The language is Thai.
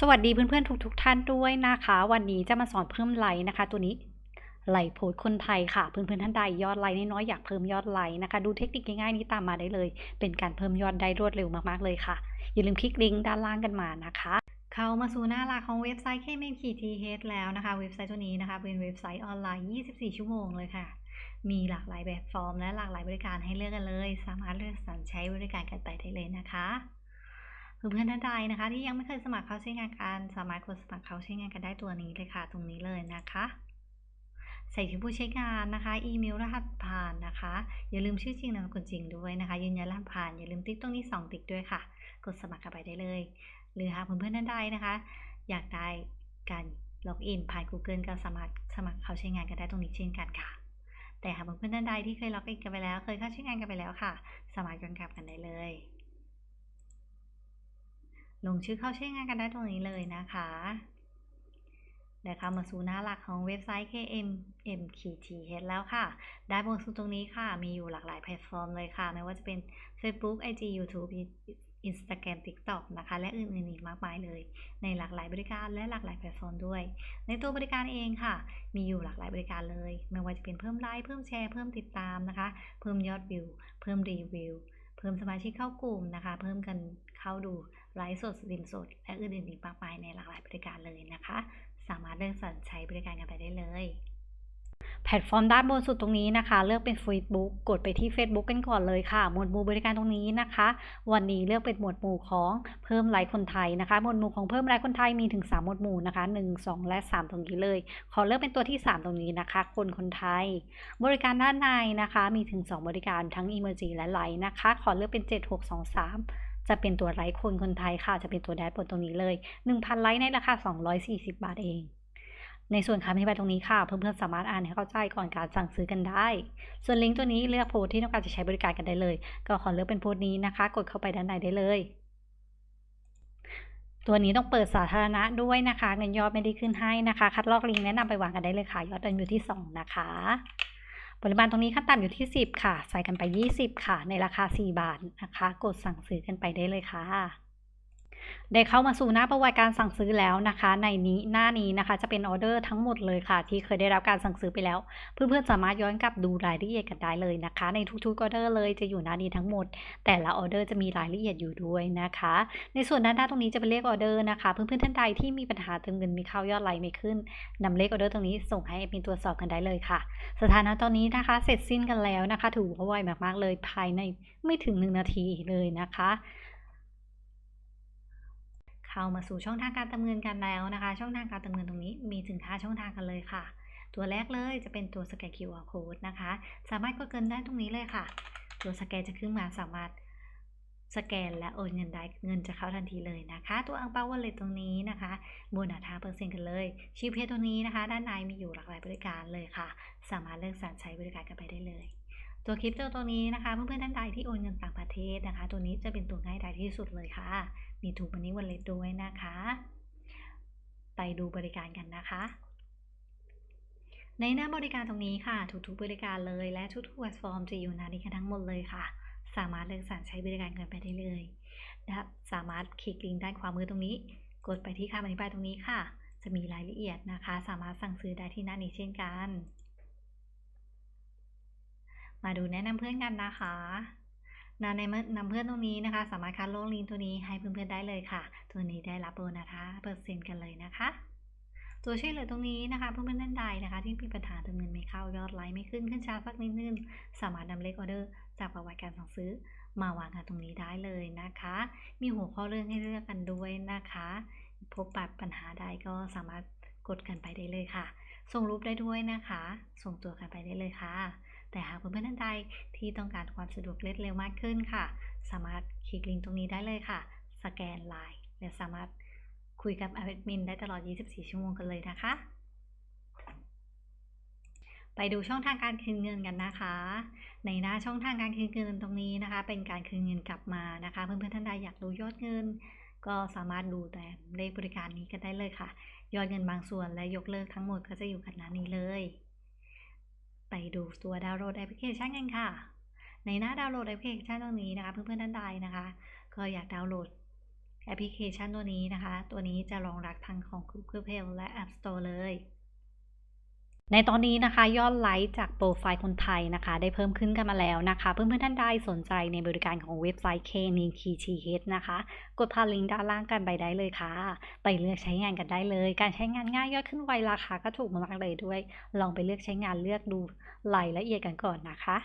สวัสดีเพื่อนๆทุกๆทท่านด้วยนะคะ วันนี้จะมาสอนเพิ่มไลค์นะคะ ตัวนี้ไลค์โพสคนไทยค่ะเพื่อนๆท่านใดยอดไลค์น้อยๆอยากเพิ่มยอดไลค์นะคะ ดูเทคนิคง่ายๆนี้ตามมาได้เลย เป็นการเพิ่มยอดได้รวดเร็วมากๆเลยค่ะ อย่าลืมคลิกลิงก์ด้านล่างกันมานะคะเข้ามาสู่หน้าหลักของเว็บไซต์ k m k t h แล้วนะคะ เว็บไซต์ตัวนี้นะคะเป็นเว็บไซต์ออนไลน์ 24 ชั่วโมงเลยค่ะ มีหลากหลายแบบฟอร์มและหลากหลายบริการให้เลือกกันเลย สามารถเลือกสรรใช้บริการกันไปได้เลยนะคะ เพื่อนท่านใดนะคะ ที่ยังไม่เคยสมัครเข้าใช้งานกันสามารถกดสมัครเข้าใช้งานกันได้ตัวนี้เลยค่ะ ตรงนี้เลยนะคะ ใส่ชื่อผู้ใช้งานนะคะ อีเมลรหัสผ่านนะคะ อย่าลืมชื่อจริงนามสกุลจริงด้วยนะคะ ยืนยันรหัสผ่านอย่าลืมติ๊กตรงนี้2ติ๊กด้วยค่ะ กดสมัครกันไปได้เลย หรือหากเพื่อนๆท่านใดนะคะ อยากได้การล็อกอินผ่าน Google ก็สามารถสมัครเข้าใช้งานกันได้ตรงนี้เช่นกันค่ะ แต่หากเพื่อนๆท่านใดที่เคยล็อกอินกันไปแล้ว เคยเข้าใช้งานกันไปแล้วค่ะ สามารถย้อนกลับกันได้เลย ลงชื่อเข้าใช้งานกันได้ตรงนี้เลยนะคะเดี๋ยวเข้ามาสู่หน้าหลักของเว็บไซต์ KMMKTH แล้วค่ะ ได้บนสุดตรงนี้ค่ะ มีอยู่หลากหลายแพลตฟอร์มเลยค่ะ ไม่ว่าจะเป็น Facebook IG YouTube Instagram TikTok นะคะ และอื่นๆอีกมากมายเลย ในหลากหลายบริการและหลากหลายแพลตฟอร์มด้วย ในตัวบริการเองค่ะ มีอยู่หลากหลายบริการเลย ไม่ว่าจะเป็นเพิ่มไลค์ เพิ่มแชร์ เพิ่มติดตามนะคะ เพิ่มยอดวิว เพิ่มรีวิว เพิ่มสมาชิกเข้ากลุ่มนะคะ เพิ่มกัน เข้าดูไลฟ์สดสตรีมสด และอื่นๆอีกมากมายในหลากหลายบริการเลยนะคะ สามารถเลือกสรรใช้บริการกันไปได้เลยแพลตฟอร์มด้านบนสุดตรงนี้นะคะ เลือกเป็น Facebook กดไปที่ Facebook กันก่อนเลยค่ะ หมวดหมู่บริการตรงนี้นะคะ วันนี้เลือกเป็นหมวดหมู่ของเพิ่มไลค์คนไทยนะคะ หมวดหมู่ของเพิ่มไลค์คนไทยมีถึง 3 หมวดหมู่นะคะ 1 2 และ 3 ตรงนี้เลย ขอเลือกเป็นตัวที่ 3 ตรงนี้นะคะ คนคนไทย บริการด้านในนะคะ มีถึง 2 บริการทั้ง Emoji และไลค์นะคะ ขอเลือกเป็น 7623 จะเป็นตัวไลค์คนคนไทยค่ะ จะเป็นตัวแดชบนตรงนี้เลย 1,000 ไลค์ในราคา 240 บาทเอง ในส่วนคำอธิบายตรงนี้ค่ะ เพื่อนๆสามารถอ่านให้เข้าใจก่อนการสั่งซื้อกันได้ ส่วนลิงก์ตัวนี้เลือกโพสที่ต้องการจะใช้บริการกันได้เลย ก็ขอเลือกเป็นโพสนี้นะคะ กดเข้าไปด้านในได้เลยตัวนี้ต้องเปิดสาธารณะด้วยนะคะ เงินยอดไม่ได้ขึ้นให้นะคะ คัดลอกลิงก์แนะนำไปวางกันได้เลยค่ะ ยอดเดินอยู่ที่ 2 นะคะ ปริมาณตรงนี้ขั้นต่ำอยู่ที่ 10 ค่ะ ใส่กันไป 20 ค่ะ ในราคา 4 บาทนะคะ กดสั่งซื้อกันไปได้เลยค่ะ ได้เข้ามาสู่หน้าประวัติการสั่งซื้อแล้วนะคะ ในนี้หน้านี้นะคะจะเป็นออเดอร์ทั้งหมดเลยค่ะ ที่เคยได้รับการสั่งซื้อไปแล้ว เพื่อนๆสามารถย้อนกลับดูรายละเอียดกันได้เลยนะคะ ในทุกๆออเดอร์เลยจะอยู่หน้านี้ทั้งหมด แต่ละออเดอร์จะมีรายละเอียดอยู่ด้วยนะคะ ในส่วนด้านหน้าตรงนี้จะเป็นเลขออเดอร์นะคะ เพื่อนๆท่านใดที่มีปัญหาเติมเงินมีเข้ายอดไลค์ไม่ขึ้นนำเลขออเดอร์ตรงนี้ส่งให้เป็นตรวจสอบกันได้เลยค่ะ สถานะตอนนี้นะคะเสร็จสิ้นกันแล้วนะคะ ถือว่าไวมากๆเลยภายในไม่ถึง 1 นาทีเลยนะคะ เข้ามาสู่ช่องทางการเติมเงินกันแล้วนะคะ ช่องทางการเติมเงินตรงนี้มีถึง5ช่องทางกันเลยค่ะ ตัวแรกเลยจะเป็นตัวสแกน QR code นะคะ สามารถกดเงินได้ตรงนี้เลยค่ะ ตัวสแกนจะขึ้นมาสามารถสแกนและโอนเงินได้เงินจะเข้าทันทีเลยนะคะ ตัวอังเปาวอลเลตตรงนี้นะคะบนัส5เปอร์เซ็นต์กันเลยชีพเพจตรงนี้นะคะ ด้านในมีอยู่หลากหลายบริการเลยค่ะ สามารถเลือกสรรใช้บริการกันไปได้เลย ตัวคริปโตตัวนี้นะคะเพื่อนๆท่านใดที่โอนเงินต่างประเทศนะคะ ตัวนี้จะเป็นตัวง่ายดายที่สุดเลยค่ะ มีถูกวันนี้วันเล็ตด้วยนะคะ ไปดูบริการกันนะคะ ในหน้าบริการตรงนี้ค่ะทุกๆบริการเลยและทุกๆแพลตฟอร์มจะอยู่หน้านี้กันทั้งหมดเลยค่ะ สามารถเลือกสรรใช้บริการกันไปได้เลยนะครับสามารถคลิกลิงก์ด้านขวามือตรงนี้ กดไปที่คำอธิบายตรงนี้ค่ะ จะมีรายละเอียดนะคะ สามารถสั่งซื้อได้ที่หน้านี้เช่นกัน มาดูแนะนำเพื่อนกันนะคะนในนำเพื่อนตรงนี้นะคะ สามารถคัดโลงลิงก์ตัวนี้ให้เพื่อนๆได้เลยค่ะ ตัวนี้ได้รับโบนัสเปอร์เซ็นต์กันเลยนะคะ ตัวช่วยเหลือตรงนี้นะคะเพื่อนๆท่านใดนะคะ ที่มีปัญหาเติมเงินไม่เข้ายอดไลค์ไม่ขึ้นขึ้นช้าสักนิดนึงสามารถนำเลขออเดอร์จากประวัติการสั่งซื้อมาวางกันตรงนี้ได้เลยนะคะ มีหัวข้อเรื่องให้เลือกกันด้วยนะคะ พบปัดปัญหาใดก็สามารถกดกันไปได้เลยค่ะ ส่งรูปได้ด้วยนะคะ ส่งตัวกันไปได้เลยค่ะ แต่หากเพื่อนๆท่านใดที่ต้องการความสะดวกเรวดเร็วมากขึ้นค่ะ สามารถคลิกลิงก์ตรงนี้ได้เลยค่ะ สแกนไลน์และสามารถคุยกับแอดมินได้ตลอด 24 ชั่วโมงกันเลยนะคะ ไปดูช่องทางการคืนเงินกันนะคะ ในหน้าช่องทางการคืนเงินตรงนี้นะคะ เป็นการคืนเงินกลับมานะคะ เพื่อนๆท่านใดอยากรู้ยอดเงิน ก็สามารถดูแต่เลขบริการนี้ก็ได้เลยค่ะ ยอดเงินบางส่วนและยกเลิกทั้งหมดก็จะอยู่กันหน้านี้เลย ไปดูตัวดาวน์โหลดแอปพลิเคชันกันค่ะ ในหน้าดาวน์โหลดแอปพลิเคชันตรงนี้นะคะเพื่อนๆท่านใดนะคะ ก็อยากดาวน์โหลดแอปพลิเคชันตัวนี้นะคะ ตัวนี้จะรองรับทั้งของ Google Play และ App Store เลย ในตอนนี้นะคะยอดไลค์จากโปรไฟล์คนไทยนะคะ ได้เพิ่มขึ้นกันมาแล้วนะคะ เพื่อนๆท่านใดสนใจในบริการของเว็บไซต์ k n i k t h นะคะ กดผ่านลิงก์ด้านล่างกันไปได้เลยค่ะ ไปเลือกใช้งานกันได้เลย การใช้งานง่ายยอดขึ้นไวราคาก็ถูกมากๆเลยด้วย ลองไปเลือกใช้งานเลือกดูรายละเอียดกันก่อนนะคะ